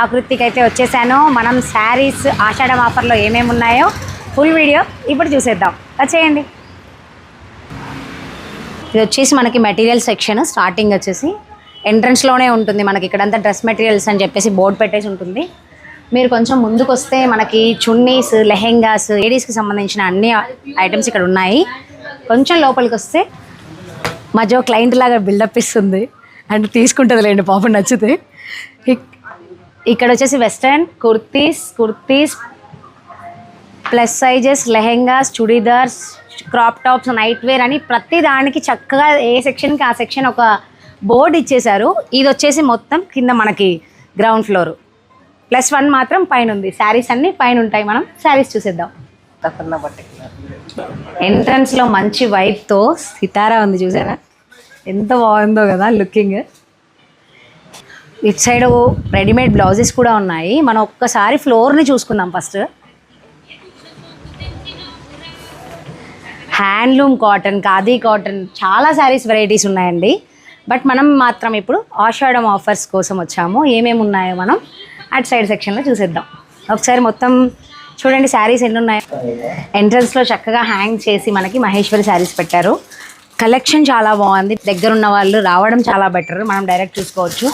ఆకృతికి అయితే వచ్చేసాను. మనం శారీస్ ఆషాఢం ఆఫర్లో ఏమేమి ఉన్నాయో ఫుల్ వీడియో ఇప్పుడు చూసేద్దాం. వచ్చేయండి ఇది వచ్చేసి మనకి మెటీరియల్ సెక్షన్ స్టార్టింగ్ వచ్చేసి ఎంట్రన్స్లోనే ఉంటుంది మనకి ఇక్కడంతా డ్రెస్ మెటీరియల్స్ అని చెప్పేసి బోర్డు పెట్టేసి ఉంటుంది. మీరు కొంచెం ముందుకు వస్తే మనకి చున్నీస్ లెహెంగాస్ లేడీస్కి సంబంధించిన అన్ని ఐటమ్స్ ఇక్కడ ఉన్నాయి. కొంచెం లోపలికి వస్తే మధ్య క్లయింట్ లాగా బిల్డప్ ఇస్తుంది. అండ్ తీసుకుంటుంది లేండి పాపం నచ్చితే. ఇక్కడ వచ్చేసి western kurtis kurtis plus sizes lehengas chudidars crop tops nightwear అని ప్రతి దానికి చక్కగా ఏ సెక్షన్కి ఆ సెక్షన్ ఒక బోర్డు ఇచ్చేశారు. ఇది వచ్చేసి మొత్తం కింద మనకి గ్రౌండ్ ఫ్లోర్. ప్లస్ వన్ మాత్రం పైన ఉంది. శారీస్ అన్ని పైన ఉంటాయి మనం. శారీస్ చూసేద్దాం. ఎంట్రన్స్లో మంచి వైట్తో సితారా ఉంది చూసారా? ఎంత బాగుందో కదా looking. It side readymade blouses కూడా ఉన్నాయి. మనం ఒక్కసారి ఫ్లోర్ని చూసుకుందాం first. Handloom cotton khadi cotton చాలా శారీస్ వెరైటీస్ ఉన్నాయండి. బట్ మనం మాత్రం ఇప్పుడు ఆషాఢం ఆఫర్స్ కోసం వచ్చాము. ఏమేమి ఉన్నాయో మనం అటు సైడ్ సెక్షన్లో చూసేద్దాం. ఒకసారి మొత్తం చూడండి శారీస్ ఎన్ని ఉన్నాయి ఎంట్రన్స్లో చక్కగా హ్యాంగ్ చేసి మనకి మహేశ్వరి శారీస్ పెట్టారు. కలెక్షన్ చాలా బాగుంది. దగ్గర ఉన్న వాళ్ళు రావడం చాలా బెటర్. మనం డైరెక్ట్ చూసుకోవచ్చు.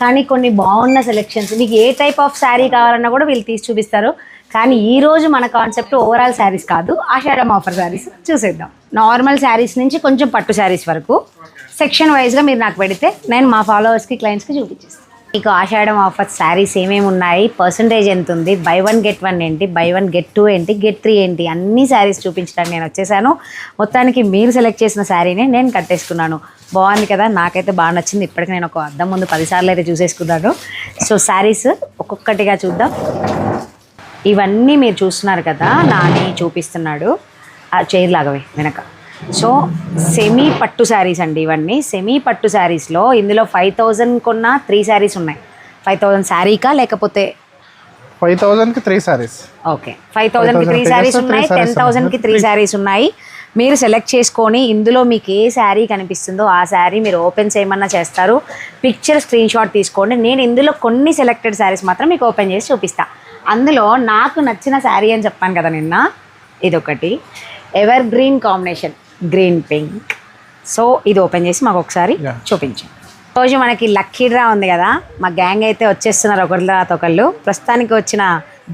కానీ కొన్ని బాగున్న సెలెక్షన్స్ మీకు ఏ టైప్ ఆఫ్ శారీ కావాలన్నా కూడా వీళ్ళు తీసి చూపిస్తారు. కానీ ఈ రోజు మన కాన్సెప్ట్ ఓవరాల్ శారీస్ కాదు. ఆషాఢం ఆఫర్ శారీస్ చూసేద్దాం. నార్మల్ శారీస్ నుంచి కొంచెం పట్టు శారీస్ వరకు. సెక్షన్ వైజ్గా మీరు నాకు పెడితే నేను మా ఫాలోవర్స్కి క్లయింట్స్కి చూపించేస్తాను. మీకు ఆషాఢం ఆఫర్ శారీస్ ఏమేమి ఉన్నాయి? పర్సంటేజ్ ఎంత ఉంది? బై వన్ గెట్ వన్ ఏంటి? బై వన్ గెట్ టూ ఏంటి? గెట్ త్రీ ఏంటి? అన్ని శారీస్ చూపించడానికి నేను వచ్చేసాను. మొత్తానికి మీరు సెలెక్ట్ చేసిన శారీనే నేను కట్టేసుకున్నాను. బాగుంది కదా? నాకైతే బాగా నచ్చింది. ఇప్పటికి నేను ఒక అద్దం ముందు పదిసార్లు అయితే చూసేసుకున్నాను. సో శారీస్ ఒక్కొక్కటిగా చూద్దాం. ఇవన్నీ మీరు చూస్తున్నారు కదా? నాని చూపిస్తున్నాడు. ఆ చైర్ లాగవే వెనక. సో సెమీ పట్టు శారీస్ అండి ఇవన్నీ. సెమీ పట్టు శారీస్లో ఇందులో ఫైవ్ థౌజండ్ కొన్న త్రీ శారీస్ ఉన్నాయి. ఫైవ్ థౌజండ్ శారీకా లేకపోతే? ఫైవ్ థౌసండ్కి త్రీ సారీస్ ఓకే. ఫైవ్ థౌజండ్కి త్రీ 5,000 శారీస్ ఉన్నాయి టెన్ థౌజండ్కి త్రీ శారీస్ ఉన్నాయి. మీరు సెలెక్ట్ చేసుకొని ఇందులో మీకు ఏ శారీ కనిపిస్తుందో ఆ శారీ మీరు ఓపెన్ చేయమన్నా చేస్తారు. పిక్చర్ స్క్రీన్ షాట్ తీసుకోండి. నేను ఇందులో కొన్ని సెలెక్టెడ్ శారీస్ మాత్రం మీకు ఓపెన్ చేసి చూపిస్తా. అందులో నాకు నచ్చిన శారీ అని చెప్పాను కదా నిన్న. ఇదొకటి. Evergreen combination green pink. So ఇది ఓపెన్ చేసి మాకు ఒకసారి. చూపించండి. రోజు మనకి లక్కీ డ్రా ఉంది కదా. మా గ్యాంగ్ అయితే వచ్చేస్తున్నారు ఒకరి తర్వాత ఒకళ్ళు. ప్రస్తుతానికి వచ్చిన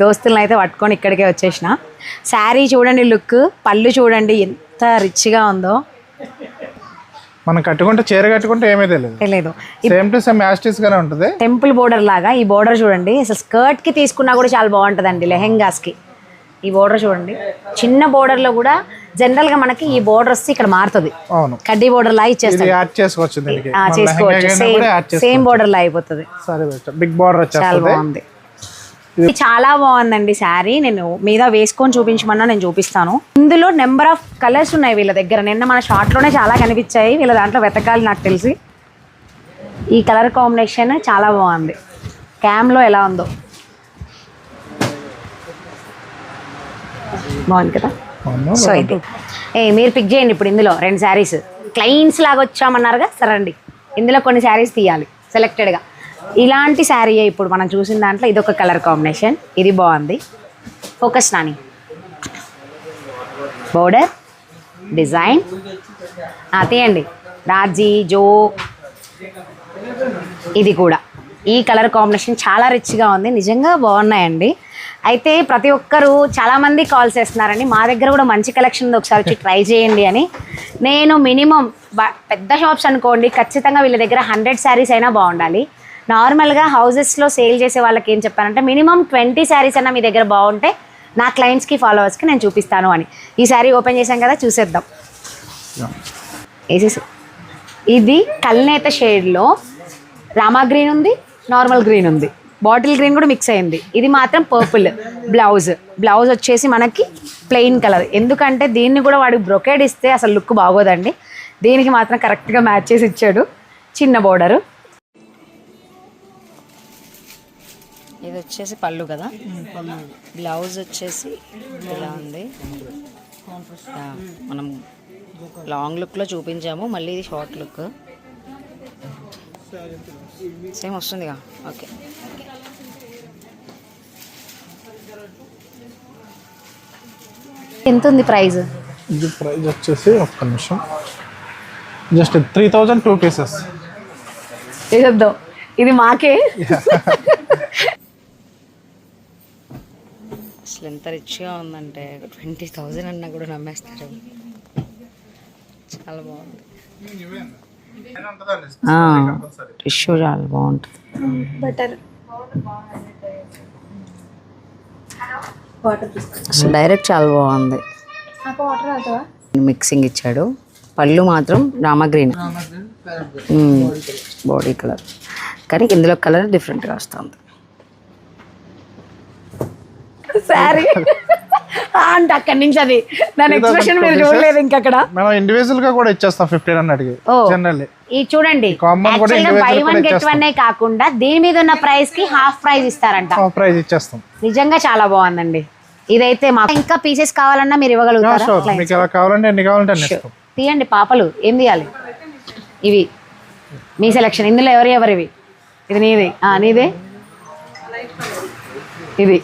దోస్తులను అయితే పట్టుకొని ఇక్కడికే వచ్చేసిన. శారీ చూడండి లుక్ పళ్ళు చూడండి ఎంత రిచ్గా ఉందో. మనం కట్టుకుంటే చీర కట్టుకుంటే ఏమీ తెలియదు. తెలియదు. సేమ్ టు సేమ్ యాస్టిస్ గానే ఉంటుంది. టెంపుల్ బోర్డర్ లాగా ఈ బోర్డర్ చూడండి. అసలు స్కర్ట్కి తీసుకున్నా కూడా చాలా బాగుంటుందండి లెహెంగాస్కి ఈ బోర్డర్ చూడండి. చిన్న బోర్డర్లో కూడా జనరల్గా మనకి ఈ బోర్డర్ వస్తే ఇక్కడ మారుతుంది. కడ్డీ బోర్డర్ ఇది ఇచ్చేస్తాం సేమ్ సేమ్ బోర్డర్ లా అయిపోతుంది. సరే బిగ్ బార్డర్ చాలా బాగుంది. ఇది చాలా బాగుందండి శారీ. నేను మీద వేసుకొని చూపించమన్నా నేను చూపిస్తాను. ఇందులో నెంబర్ ఆఫ్ కలర్స్ ఉన్నాయి వీళ్ళ దగ్గర. నిన్న మన షార్ట్లోనే చాలా కనిపించాయి. వీళ్ళ దాంట్లో వెతకాలి నాకు తెలిసి. ఈ కలర్ కాంబినేషన్ చాలా బాగుంది. క్యామ్లో ఎలా ఉందో. బాగుంది కదా. సో ఇది. ఏ మీరు పిక్ చేయండి ఇప్పుడు ఇందులో రెండు శారీస్. క్లయింట్స్ లాగా వచ్చామన్నారుగా? సరే అండి. ఇందులో కొన్ని శారీస్ తీయాలి సెలెక్టెడ్గా ఇలాంటి శారీ ఇప్పుడు మనం చూసిన దాంట్లో ఇది ఒక కలర్ కాంబినేషన్ ఇది బాగుంది. ఫోకస్ నాని. బోర్డర్ డిజైన్ తీయండి. రాజీ జో. ఇది కూడా. ఈ కలర్ కాంబినేషన్ చాలా రిచ్గా ఉంది. నిజంగా బాగున్నాయండి. అయితే ప్రతి ఒక్కరు చాలామంది కాల్ చేస్తున్నారండి. మా దగ్గర కూడా మంచి కలెక్షన్ ఉంది. ఒకసారి వచ్చి ట్రై చేయండి అని. నేను మినిమం పెద్ద షాప్స్ అనుకోండి ఖచ్చితంగా వీళ్ళ దగ్గర హండ్రెడ్ శారీస్ అయినా బాగుండాలి. నార్మల్గా హౌజెస్లో సేల్ చేసే వాళ్ళకి ఏం చెప్పానంటే మినిమం ట్వంటీ శారీస్ అయినా మీ దగ్గర బాగుంటే నా క్లయింట్స్కి ఫాలోవర్స్కి నేను చూపిస్తాను అని. ఈ శారీ ఓపెన్ చేశాం కదా చూసేద్దాం. వేసేసి ఇది కల్నేత షేడ్లో రామా గ్రీన్ ఉంది నార్మల్ గ్రీన్ ఉంది. బాటిల్ గ్రీన్ కూడా మిక్స్ అయింది. ఇది మాత్రం పర్పుల్ బ్లౌజ్. బ్లౌజ్ వచ్చేసి మనకి ప్లెయిన్ కలర్. ఎందుకంటే దీన్ని కూడా వాడికి బ్రొకేడ్ ఇస్తే అసలు లుక్ బాగోదండి. దీనికి మాత్రం కరెక్ట్గా మ్యాచ్ చేసి ఇచ్చాడు. చిన్న బోర్డరు. ఇది వచ్చేసి పళ్ళు కదా? బ్లౌజ్ వచ్చేసి ఇలా ఉంది. మనం లాంగ్ లుక్లో చూపించాము. మళ్ళీ ఇది షార్ట్ లుక్. సేమ్ వస్తుందిగా. ఓకే. ఎంత ఉంది ప్రైస్ ఇది ప్రైస్ వచ్చేసి ఒక్క నిమిషం. Just three thousand two pieces ఇది మాకే? అసలు ఎంత రిచ్గా ఉందంటే ట్వంటీ థౌజండ్ అన్నా కూడా నమ్మేస్తారు. చాలా బాగుంది. టిష్యూ చాలా బాగుంటుంది. బటర్. అసలు డైరెక్ట్ చాలా బాగుంది. మిక్సింగ్ ఇచ్చాడు. పళ్ళు మాత్రం రామా గ్రీన్ బాడీ కలర్ కానీ ఇందులో కలర్ డిఫరెంట్గా వస్తుంది. సారీ అంటే అక్కడి నుంచి అది. దాని ఎక్స్ప్రెషన్ మీరు చూడలేదు ఇంకక్కడ? మనం ఇండివిజువల్గా కూడా ఇచ్చేస్తాం ఫిఫ్టీన్ హండ్రెడ్కి ఓ. జనరల్లీ ఈ చూడండి. By one get. వన్ కాకుండా దీని మీద ఉన్న ప్రైస్కి హాఫ్ ప్రైస్ ఇస్తారంట. ప్రైస్ ఇచ్చేస్తాం. నిజంగా చాలా బాగుందండి. ఇదైతే మాకు ఇంకా పీసెస్ కావాలన్నా మీరు ఇవ్వగలుగుతారా? మీకు ఎలా కావాలంటే ఎన్ని కావాలంటే తీయండి పాపలు. ఏం తీయాలి? ఇవి. మీ సెలక్షన్ ఇందులో ఎవరు ఎవరివి ఇది నీది. ఆ, నీదే? ఇది.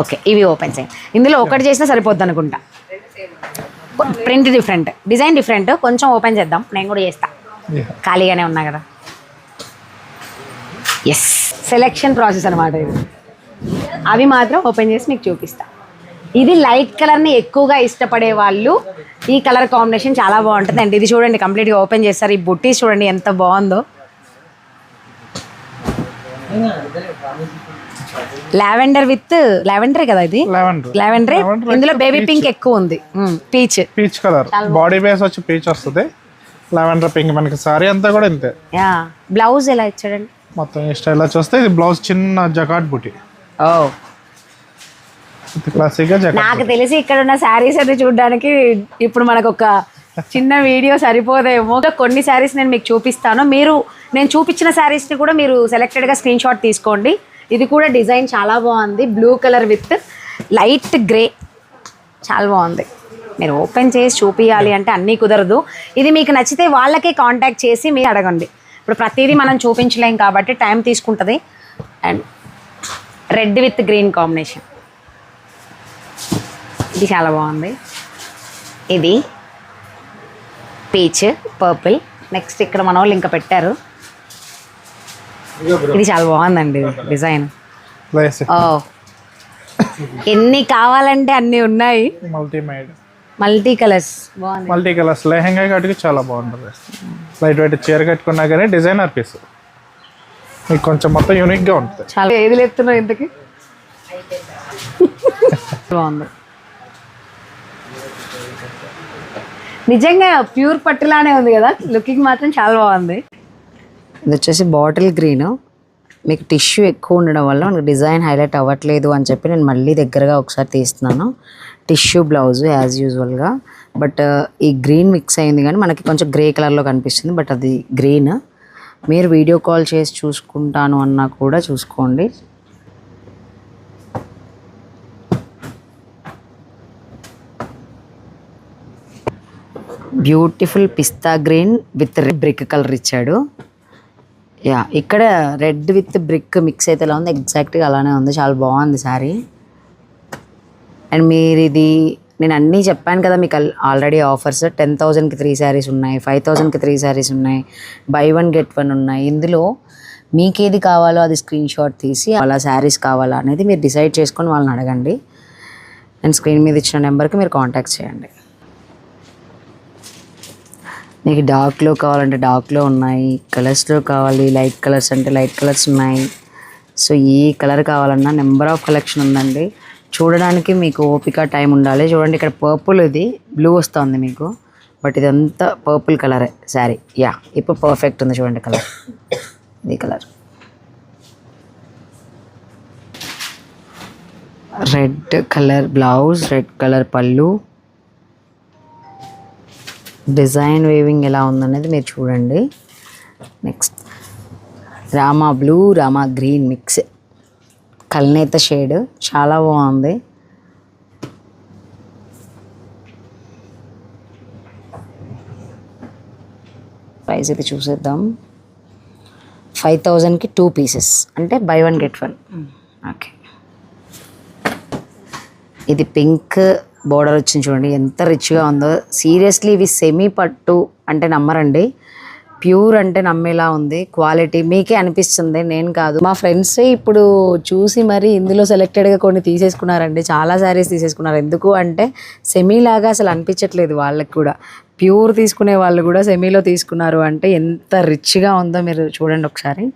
ఓకే ఇవి ఓపెన్ చేయండి ఇందులో ఒకటి చేసినా సరిపోద్ది అనుకుంటా. ప్రింట్ డిఫరెంట్ డిజైన్ డిఫరెంట్ కొంచెం ఓపెన్ చేద్దాం. నేను కూడా చేస్తా. ఖాళీగానే ఉన్నా కదా. ఎస్ సెలెక్షన్ ప్రాసెస్ అనమాట ఇది. అవి మాత్రం ఓపెన్ చేసి మీకు చూపిస్తా. ఇది లైట్ కలర్ని ఎక్కువగా ఇష్టపడే వాళ్ళు ఈ కలర్ కాంబినేషన్ చాలా బాగుంటుంది. అండి ఇది చూడండి కంప్లీట్గా ఓపెన్ చేస్తారు. ఈ బుట్టీస్ చూడండి ఎంత బాగుందో. లావెండర్ విత్ లావెండర్ కదా ఇది? లెవెండర్. లావెండర్. ఇందులో బేబీ పింక్ ఎక్కువ ఉంది. Peach. Peach colour. Body base వచ్చి పీచ్ వస్తుంది. లెవెండర్ పింక్ మనకి సారీ అంతా కూడా ఇంతే. బ్లౌజ్ ఎలా ఇచ్చాడండి? మొత్తం ఈ స్టైల్లో చూస్తే ఇది బ్లౌజ్ చిన్న జకాట్ బుటీ. ఓ. ఇది క్లాసిక్గా జకాట్ నాకు తెలిసి ఇక్కడ ఉన్న శారీస్ అన్ని చూడడానికి ఇప్పుడు మనకు ఒక చిన్న వీడియో సరిపోదేమో. కొన్ని శారీస్ నేను మీకు చూపిస్తాను. మీరు నేను చూపించిన శారీస్ని కూడా మీరు సెలెక్టెడ్గా స్క్రీన్ షాట్ తీసుకోండి. ఇది కూడా డిజైన్ చాలా బాగుంది. Blue colour with light grey. చాలా బాగుంది. మీరు ఓపెన్ చేసి చూపించాలి అంటే అన్నీ కుదరదు. ఇది మీకు నచ్చితే వాళ్ళకే కాంటాక్ట్ చేసి మీరు అడగండి. ఇప్పుడు ప్రతిదీ మనం చూపించలేం కాబట్టి టైం తీసుకుంటుంది. And red with green combination ఇది చాలా బాగుంది. ఇది పీచ్ పర్పుల్ నెక్స్ట్ ఇక్కడ మన వాళ్ళు ఇంకా పెట్టారు. ఇది చాలా బాగుందండి డిజైన్. ఎన్ని కావాలంటే అన్ని ఉన్నాయి. మల్టీ మేడ్ మల్టీ కలర్స్ బాగుంది. మల్టీ కలర్స్ లెహంగా కట్టుకు చాలా బాగుంటుంది. లైట్ వెయిట్ చీర కట్టుకున్నా కానీ డిజైనర్ పీస్ మీకు కొంచెం మొత్తం యూనిక్గా ఉంటుంది. చాలా ఏది లేపుతున్నావు ఇంతకి? బాగుంది. నిజంగా ప్యూర్ పట్టులానే ఉంది కదా. లుకింగ్ మాత్రం చాలా బాగుంది. ఇది వచ్చేసి బాటిల్ గ్రీన్. మీకు టిష్యూ ఎక్కువ ఉండడం వల్ల మనకు డిజైన్ హైలైట్ అవ్వట్లేదు అని చెప్పి నేను మళ్ళీ దగ్గరగా ఒకసారి తీస్తున్నాను. టిష్యూ బ్లౌజ్ యాజ్ యూజువల్గా. బట్ ఈ గ్రీన్ మిక్స్ అయింది కానీ మనకి కొంచెం గ్రే కలర్లో కనిపిస్తుంది. బట్ అది గ్రీన్. మీరు వీడియో కాల్ చేసి చూసుకుంటాను అన్నా కూడా చూసుకోండి. Beautiful pista green with brick colour ఇచ్చాడు. యా ఇక్కడ రెడ్ విత్ బ్రిక్ మిక్స్ అయితే ఎలా ఉంది? ఎగ్జాక్ట్గా అలానే ఉంది. చాలా బాగుంది శారీ. అండ్ మీరు ఇది నేను అన్నీ చెప్పాను కదా మీకు ఆల్రెడీ ఆఫర్స్ టెన్ థౌజండ్కి త్రీ శారీస్ ఉన్నాయి ఫైవ్ థౌజండ్కి త్రీ శారీస్ ఉన్నాయి బై వన్ గెట్ వన్ ఉన్నాయి. ఇందులో మీకు ఏది కావాలో అది స్క్రీన్ షాట్ తీసి అలా శారీస్ కావాలా అనేది మీరు డిసైడ్ చేసుకొని వాళ్ళని అడగండి. అండ్ స్క్రీన్ మీద ఇచ్చిన నెంబర్కి మీరు కాంటాక్ట్ చేయండి. మీకు డార్క్లో కావాలంటే డార్క్లో ఉన్నాయి కలర్స్లో కావాలి లైట్ కలర్స్ అంటే లైట్ కలర్స్ ఉన్నాయి. సో ఏ కలర్ కావాలన్నా నెంబర్ ఆఫ్ కలెక్షన్ ఉందండి. చూడడానికి మీకు ఓపిక టైం ఉండాలి. చూడండి ఇక్కడ పర్పుల్ ఇది బ్లూ వస్తుంది మీకు. బట్ ఇదంతా పర్పుల్ కలరే శారీ యా ఇప్పుడు పర్ఫెక్ట్ ఉంది చూడండి కలర్ ఇది colour red colour blouse red colour పళ్ళు. డిజైన్ వేవింగ్ ఎలా ఉందనేది మీరు చూడండి. Next Rama blue Rama green mix. కల్నేత shade. చాలా బాగుంది. ప్రైస్ ఇది చూసేద్దాం. ఫైవ్ థౌజండ్కి టూ పీసెస్ అంటే buy one get one okay ఇది పింక్ బోర్డర్ వచ్చింది చూడండి. ఎంత రిచ్గా ఉందో. సీరియస్లీ ఇవి సెమీ పట్టు అంటే నమ్మరండి. ప్యూర్ అంటే నమ్మేలా ఉంది. క్వాలిటీ మీకే అనిపిస్తుంది. నేను కాదు. మా ఫ్రెండ్స్ ఇప్పుడు చూసి మరి ఇందులో సెలెక్టెడ్గా కొన్ని తీసేసుకున్నారండి. చాలా శారీస్ తీసేసుకున్నారు. ఎందుకు అంటే సెమీ లాగా అసలు అనిపించట్లేదు వాళ్ళకి కూడా. ప్యూర్ తీసుకునే వాళ్ళు కూడా సెమీలో తీసుకున్నారు అంటే ఎంత రిచ్గా ఉందో మీరు చూడండి ఒకసారి.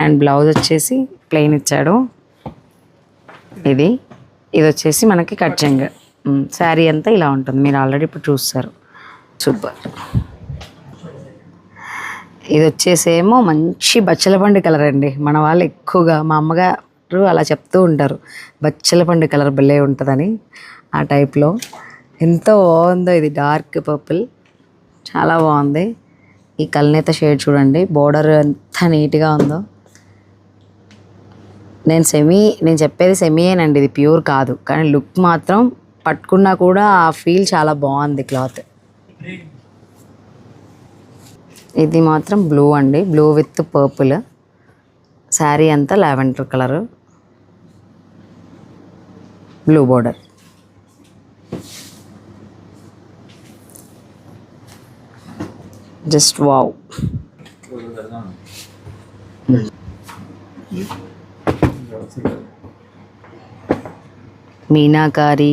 అండ్ బ్లౌజ్ వచ్చేసి ప్లెయిన్ ఇచ్చాడు. ఇది. ఇది వచ్చేసి మనకి కట్చింగ్ శారీ అంతా ఇలా ఉంటుంది. మీరు ఆల్రెడీ ఇప్పుడు చూస్తారు. సూపర్. ఇది వచ్చేసేమో మంచి బచ్చలపండు కలర్ అండి. మన వాళ్ళు ఎక్కువగా మా అమ్మగారు అలా చెప్తూ ఉంటారు. బచ్చల పండు కలర్ భలే ఉంటుందని ఆ టైప్లో. ఎంతో బాగుందో ఇది డార్క్ పర్పుల్. చాలా బాగుంది. ఈ కల్నేత షేడ్ చూడండి. బోర్డర్ ఎంత నీట్గా ఉందో. నేను సెమీ నేను చెప్పేది సెమీయేనండి ఇది ప్యూర్ కాదు. కానీ లుక్ మాత్రం పట్టుకున్నా కూడా ఆ ఫీల్ చాలా బాగుంది క్లాత్. ఇది మాత్రం బ్లూ అండి. Blue with purple. శారీ అంతా lavender colour. Blue border. Just wow. Meenakari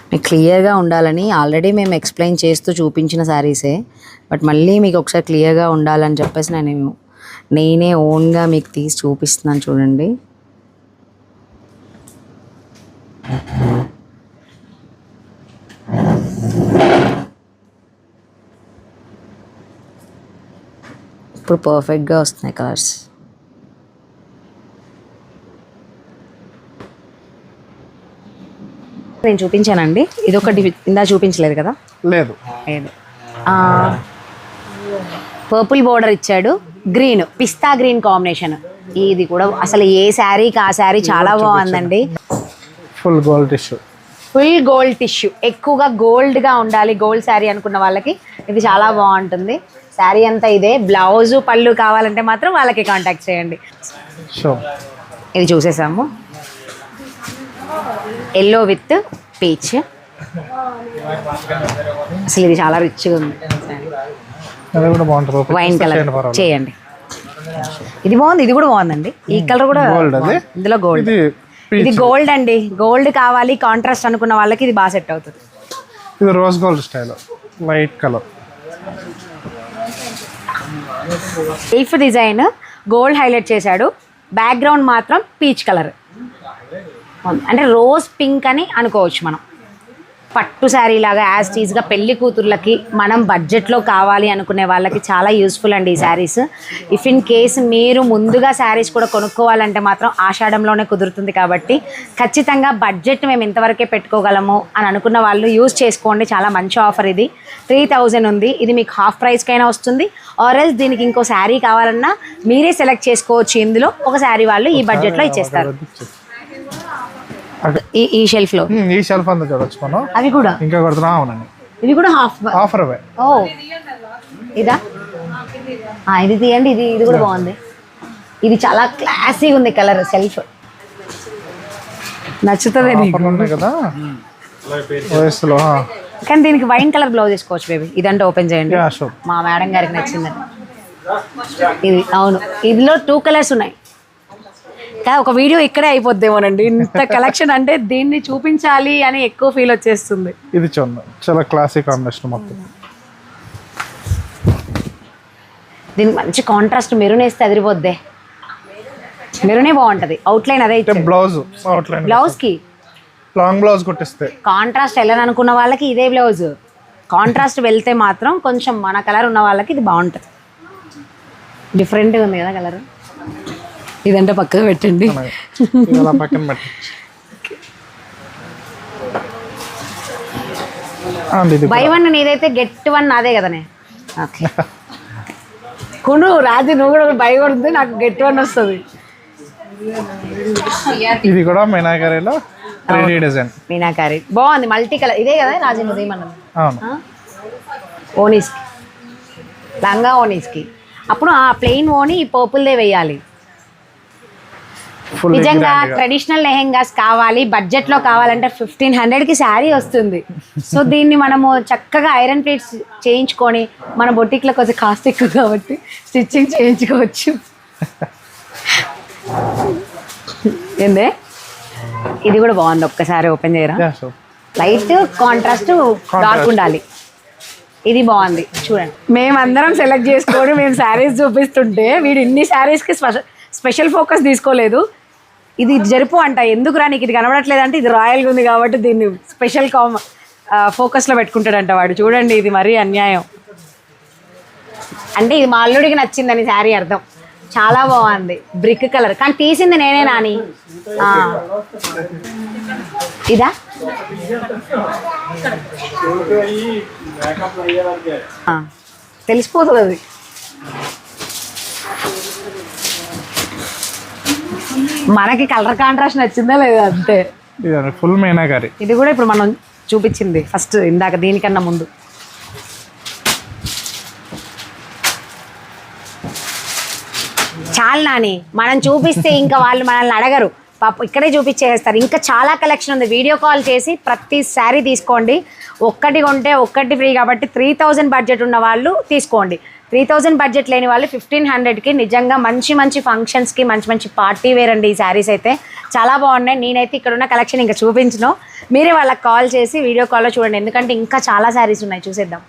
మీకు క్లియర్గా ఉండాలని ఆల్రెడీ మేము ఎక్స్ప్లెయిన్ చేస్తూ చూపించిన శారీసే. బట్ మళ్ళీ మీకు ఒకసారి క్లియర్గా ఉండాలని చెప్పేసి నేను నేనే ఓన్గా మీకు తీసి చూపిస్తున్నాను చూడండి. ఇప్పుడు పర్ఫెక్ట్గా వస్తున్నాయి కలర్స్ నేను చూపించానండి. ఇది ఒకటి ఇందా చూపించలేదు కదా? లేదు. లేదు. పర్పుల్ బోర్డర్ ఇచ్చాడు. గ్రీన్ పిస్తా గ్రీన్ కాంబినేషన్ ఇది కూడా అసలు ఏ శారీకి ఆ శారీ చాలా బాగుందండి. Full gold tissue full gold tissue ఎక్కువగా గోల్డ్గా ఉండాలి గోల్డ్ శారీ అనుకున్న వాళ్ళకి ఇది చాలా బాగుంటుంది. శారీ అంతా ఇదే. బ్లౌజ్ పళ్ళు కావాలంటే మాత్రం వాళ్ళకి కాంటాక్ట్ చేయండి. షో ఇది చూసేసాము. Yellow with peach. అసలు ఇది చాలా రిచ్గా ఉంది. కూడా వైన్ కలర్ చేయండి. ఇది బాగుంది ఇది కూడా బాగుందండి ఈ కలర్ కూడా అది? బాగుంది. ఇందులో గోల్డ్ ఇది ఇది గోల్డ్ అండి. గోల్డ్ కావాలి కాంట్రాస్ట్ అనుకున్న వాళ్ళకి ఇది బాగా సెట్ అవుతుంది. ఇది rose gold style white colour self design gold highlight చేశాడు. బ్యాక్గ్రౌండ్ మాత్రం పీచ్ కలర్ అంటే రోజ్ పింక్ అని అనుకోవచ్చు మనం. పట్టు శారీ లాగా యాజ్ టీజ్గా పెళ్ళి కూతుర్లకి మనం బడ్జెట్లో కావాలి అనుకునే వాళ్ళకి చాలా యూస్ఫుల్ అండి ఈ శారీస్. ఇఫ్ ఇన్ కేస్ మీరు ముందుగా శారీస్ కూడా కొనుక్కోవాలంటే మాత్రం ఆషాఢంలోనే కుదురుతుంది కాబట్టి ఖచ్చితంగా బడ్జెట్ మేము ఇంతవరకే పెట్టుకోగలము అని అనుకున్న వాళ్ళు యూజ్ చేసుకోండి. చాలా మంచి ఆఫర్ ఇది. త్రీ థౌజండ్ ఉంది. ఇది మీకు హాఫ్ ప్రైస్కైనా వస్తుంది. ఆర్ఎల్స్ దీనికి ఇంకో శారీ కావాలన్నా మీరే సెలెక్ట్ చేసుకోవచ్చు. ఇందులో ఒక శారీ వాళ్ళు ఈ బడ్జెట్లో ఇచ్చేస్తారు. ఈ ఈ షెల్ఫ్లో ఈ షెల్ఫ్ అంతా చూడొచ్చు మనం అవి కూడా? ఇంకా కొడుతున్నా అవునండి. ఇవి కూడా హాఫ్ ఆఫర్ అవే ఓ. ఇదా? ఇది తీయండి ఇది ఇది కూడా బాగుంది. ఇది చాలా క్లాసీగా ఉంది కలర్ సెల్ఫ్ నచ్చుతుంది కదా. కానీ దీనికి వైన్ కలర్ బ్లౌజ్ వేసుకోవచ్చు బేబీ ఇదంటే ఓపెన్ చేయండి. మా మేడం గారికి నచ్చిందని. ఇది అవును. ఇందులో టూ కలర్స్ ఉన్నాయి. కానీ ఒక వీడియో ఇక్కడే అయిపోద్దేమోనండి. ఇంత కలెక్షన్ అంటే దీన్ని చూపించాలి అని ఎక్కువ ఫీల్ వచ్చేస్తుంది. ఇది చూడండి. చాలా క్లాసిక్ కాంబినేషన్ మొత్తం. దీనికి మంచి కాంట్రాస్ట్ మెరూన్ వేస్తే అదిరిపోద్దే. మెరూనే బాగుంటది. అవుట్లైన్ అదే అంటే ఇచ్చాడు. బ్లౌజ్ అవుట్లైన్ బ్లౌజ్కి? లాంగ్ బ్లౌజ్ కుట్టిస్తే. కాంట్రాస్ట్ వెళ్ళని అనుకున్న వాళ్ళకి ఇదే బ్లౌజ్ కాంట్రాస్ట్ వెళ్తే మాత్రం కొంచెం మన కలర్ ఉన్న వాళ్ళకి ఇది బాగుంటుంది. డిఫరెంట్గా ఉంది కదా కలర్ ఇదంటే పక్కకు పెట్టండి. అలా పక్కన బై వన్ నీదైతే గెట్ వన్ నాదే కదనే. ఓకే. కొను రాజు నువ్వు కూడా బై కొడుతుంది నాకు గెట్ వన్ వస్తుంది. ఇది కూడా మీనాకరీలో త్రీ డిజైన్. మీనాకారి. బాగుంది మల్టీ కలర్. ఇదే కదా రాజు నువ్వు ఏమన్నది? అవును. ఓనీస్కి. లంగా ఓనీస్కి. అప్పుడు ఆ ప్లెయిన్ ఓని ఈ పర్పుల్దే వేయాలి. నిజంగా. ట్రెడిషనల్ లెహెంగాస్ కావాలి బడ్జెట్లో కావాలంటే ఫిఫ్టీన్ హండ్రెడ్కి శారీ వస్తుంది. సో దీన్ని మనము చక్కగా ఐరన్ ప్లేట్స్ చేయించుకొని మన బొటిక్లో కొంచెం కాస్ట్ ఎక్కువ కాబట్టి స్టిచ్చింగ్ చేయించుకోవచ్చు. ఏందే? ఇది కూడా బాగుంది ఒక్కసారి ఓపెన్ చేయరా? లైట్ కాంట్రాస్ట్ డార్క్ ఉండాలి. ఇది బాగుంది చూడండి. మేమందరం సెలెక్ట్ చేసుకొని మేము శారీస్ చూపిస్తుంటే వీడు ఇన్ని శారీస్కి స్పెషల్ స్పెషల్ ఫోకస్ తీసుకోలేదు. ఇది జరుపు అంట. ఎందుకు రా నీకు ఇది కనబడట్లేదు అంటే ఇది రాయల్గా ఉంది కాబట్టి దీన్ని స్పెషల్ కామ్ ఫోకస్లో పెట్టుకుంటాడంట వాడు. చూడండి ఇది మరీ అన్యాయం. అంటే ఇది మా అల్లుడికి నచ్చిందని శారీ అర్థం. చాలా బాగుంది. Brick colour. కానీ తీసింది నేనే నాని. ఇదా? తెలిసిపోతుంది అది. మనకి కలర్ కాంట్రాస్ట్ నచ్చిందా లేదా అంతే? ఇది ఫుల్ మీనాకారి ఇది కూడా ఇప్పుడు మనం చూపించింది ఫస్ట్ ఇందాక దీనికన్నా ముందు. చాలు నాని మనం చూపిస్తే ఇంకా వాళ్ళు మనల్ని అడగరు. పాప ఇక్కడే చూపించేస్తారు ఇంకా చాలా కలెక్షన్ ఉంది. వీడియో కాల్ చేసి ప్రతి శారీ తీసుకోండి. ఒక్కటి కొంటే ఒక్కటి ఫ్రీ కాబట్టి త్రీ థౌజండ్ బడ్జెట్ ఉన్న వాళ్ళు తీసుకోండి. త్రీ థౌజండ్ బడ్జెట్ లేని వాళ్ళు ఫిఫ్టీన్ హండ్రెడ్కి నిజంగా మంచి మంచి ఫంక్షన్స్కి మంచి మంచి పార్టీ వేర్ అండి ఈ శారీస్ అయితే. చాలా బాగున్నాయి. నేనైతే ఇక్కడ ఉన్న కలెక్షన్ ఇంకా చూపించను. మీరే వాళ్ళకి కాల్ చేసి వీడియో కాల్లో చూడండి. ఎందుకంటే ఇంకా చాలా శారీస్ ఉన్నాయి. చూసేద్దాం.